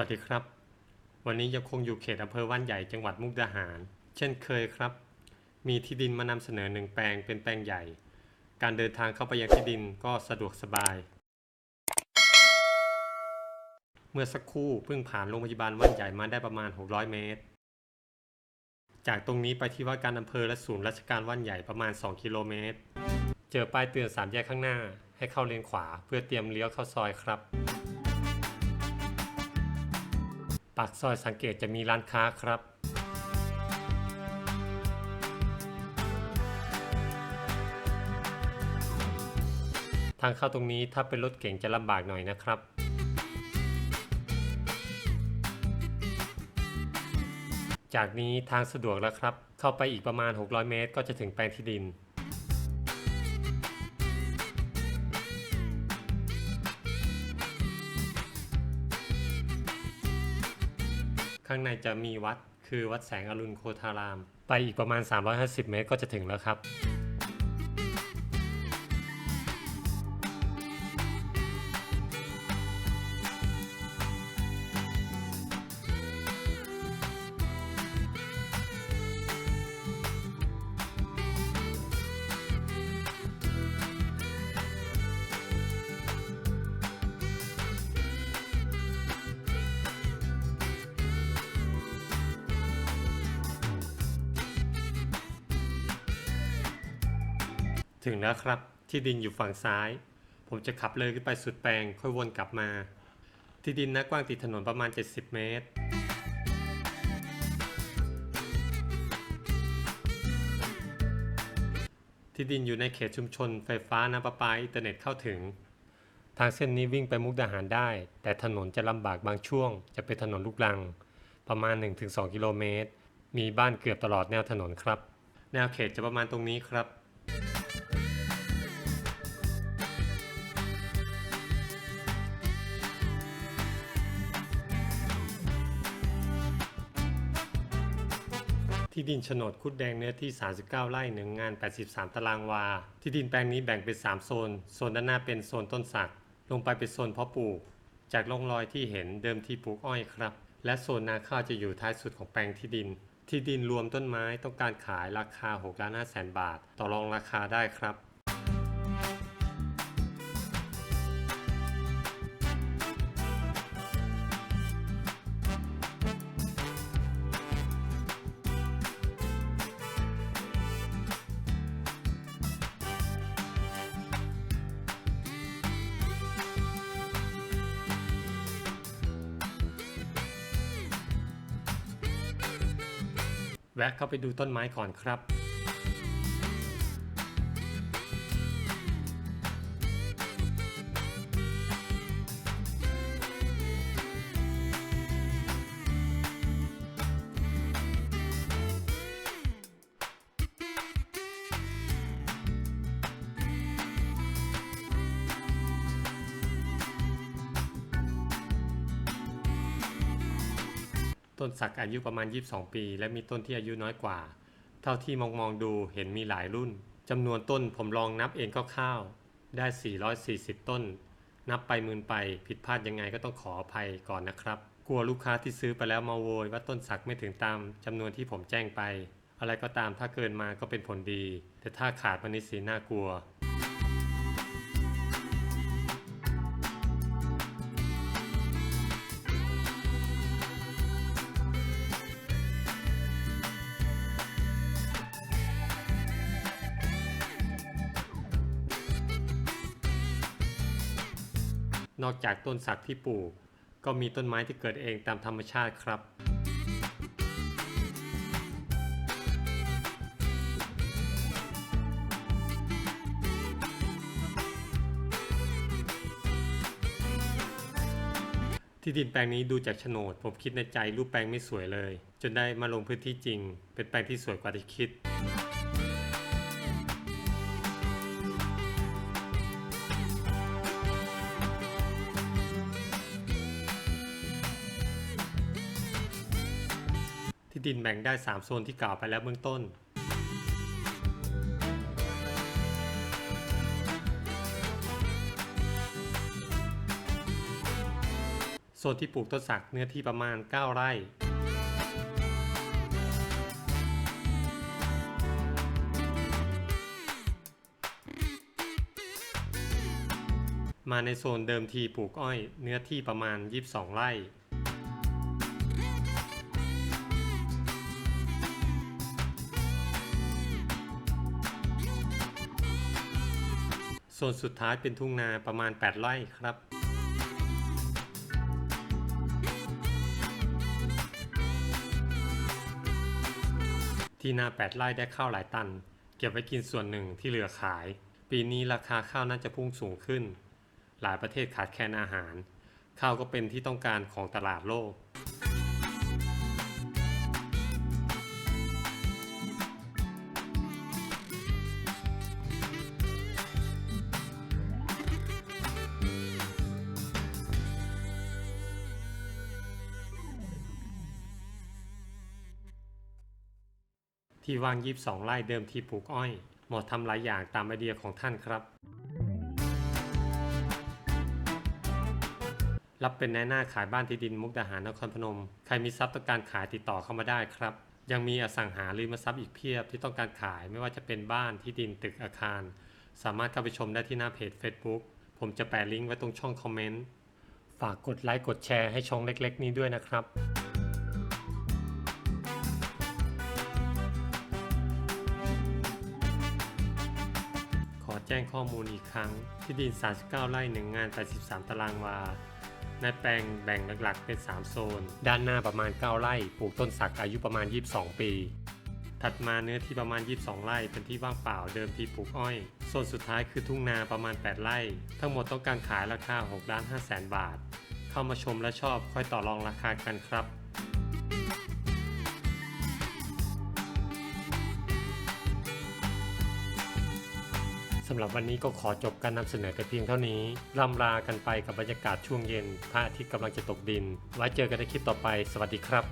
วัสดีครับ วันนี้ยังคงอยู่เขตอำเภอว่านใหญ่จังหวัดมุกดาหาร เช่นเคยครับ มีที่ดินมานำเสนอหนึ่งแปลงเป็นแปลงใหญ่ การเดินทางเข้าไปยังที่ดินก็สะดวกสบาย เมื่อสักครู่เพิ่งผ่านโรงพยาบาลว่านใหญ่มาได้ประมาณ 600 เมตร จากตรงนี้ไปที่ว่าการอำเภอและศูนย์ราชการว่านใหญ่ประมาณ 2 กิโลเมตร เจอป้ายเตือนสามแยกข้างหน้า ให้เข้าเลนขวาเพื่อเตรียมเลี้ยวเข้าซอยครับ ปากซอยสังเกตจะมีร้านค้าครับ ทางเข้าตรงนี้ถ้าเป็นรถเก่งจะลำบากหน่อยนะครับจากนี้ทางสะดวกแล้วครับ เข้าไปอีกประมาณ 600 เมตร ก็จะถึงแปลงที่ดิน ข้างในจะมีวัดคือวัดแสงอรุณโคธาราม ไปอีกประมาณ 350 เมตรก็จะถึงแล้วครับ ถึงแล้วครับที่ดินอยู่ฝั่งซ้าย ผมจะขับเลยขึ้นไปสุดแปลง ค่อยวนกลับมา ที่ดินนะกว้างติดถนนประมาณ 70 เมตร ที่ดินอยู่ในเขตชุมชน ไฟฟ้าน้ำประปาอินเทอร์เน็ตเข้าถึง ทางเส้นนี้วิ่งไปมุกดาหารได้ แต่ถนนจะลำบากบางช่วง จะเป็นถนนลูกรัง ประมาณ 1-2 กิโลเมตร มีบ้านเกือบตลอดแนวถนนครับ แนวเขตจะประมาณตรงนี้ครับ ที่ดินโฉนดคุดแดงเนื้อที่ 39 ไร่หนึ่งงาน 83 ตารางวา ที่ดินแปลงนี้แบ่งเป็น 3 โซน โซนด้านหน้าเป็นโซนต้นสัก ลงไปเป็นโซนเพาะปลูก จากร่องรอยที่เห็นเดิมที่ปลูกอ้อยครับ และโซนนาข้าวจะอยู่ท้ายสุดของแปลงที่ดิน ที่ดินรวมต้นไม้ต้องการขายราคา6ล้าน5แสนบาท ต่อรองราคาได้ครับ แวะเข้าไปดูต้นไม้ก่อนครับ ต้นสักอายุประมาณ 22 ปี และมีต้นที่อายุน้อยกว่า เท่าที่มองมองดูเห็นมีหลายรุ่นจำนวนต้นผมลองนับเองคร่าวๆได้ 440 ต้น นับไปมืนไปผิดพลาดยังไงก็ต้องขออภัยก่อนนะครับ กลัวลูกค้าที่ซื้อไปแล้วมาโวยว่าต้นสักไม่ถึงตามจำนวนที่ผมแจ้งไป อะไรก็ตามถ้าเกินมาก็เป็นผลดี แต่ถ้าขาดมันนี่สีน่ากลัว นอกจากต้นสักที่ปลูก ก็มีต้นไม้ที่เกิดเองตามธรรมชาติครับ ที่ดินแปลงนี้ดูจากโฉนด ผมคิดในใจรูปแปลงไม่สวยเลย จนได้มาลงพื้นที่จริง เป็นแปลงที่สวยกว่าที่คิด ดินแบ่งได้ 3 โซนที่กล่าวไปแล้วเบื้องต้น โซนที่ปลูกต้นสักเนื้อที่ประมาณ 9 ไร่ มาในโซนเดิมทีปลูกอ้อยเนื้อที่ประมาณ 22 ไร่ โซนสุดท้ายเป็นทุ่งนาประมาณ 8 ไร่ครับที่นา 8 ไร่ได้ข้าวหลายตัน เก็บไว้กินส่วนหนึ่งที่เหลือขาย ปีนี้ราคาข้าวน่าจะพุ่งสูงขึ้น หลายประเทศขาดแคลนอาหาร ข้าวก็เป็นที่ต้องการของตลาดโลก ที่ว่าง22ไร่เดิมที่ปลูกอ้อยเหมาะทำหลายอย่างตามไอเดียของท่านครับ รับเป็นนายหน้าขายบ้านที่ดินมุกดาหารนครพนม ใครมีทรัพย์ต้องการขายติดต่อเข้ามาได้ครับ ยังมีอสังหาริมทรัพย์อีกเพียบที่ต้องการขายไม่ว่าจะเป็นบ้านที่ดินตึกอาคาร สามารถเข้าไปชมได้ที่หน้าเพจ Facebook ผมจะแปะลิงก์ไว้ตรงช่องคอมเมนต์ ฝากกดไลค์กดแชร์ให้ช่องเล็ก ๆ นี้ด้วยนะครับ แจ้งข้อมูลอีกครั้ง ที่ดิน 39 ไร่1งาน 83 ตารางวา ในแปลงแบ่งหลักๆ เป็น 3 โซน ด้านหน้าประมาณ 9 ไร่ ปลูกต้นสักอายุประมาณ 22 ปี ถัดมาเนื้อที่ประมาณ 22 ไร่ เป็นที่ว่างเปล่าเดิมที่ปลูกอ้อย โซนสุดท้ายคือทุ่งนาประมาณ 8 ไร่ ทั้งหมดต้องการขายราคา6ล้าน5แสนบาท เข้ามาชมและชอบค่อยต่อรองราคากันครับ สำหรับวันนี้ก็ขอจบการนำเสนอแต่เพียงเท่านี้ล่ำลากันไปกับบรรยากาศช่วงเย็นพระอาทิตย์กำลังจะตกดิน ไว้เจอกันในคลิปต่อไป สวัสดีครับ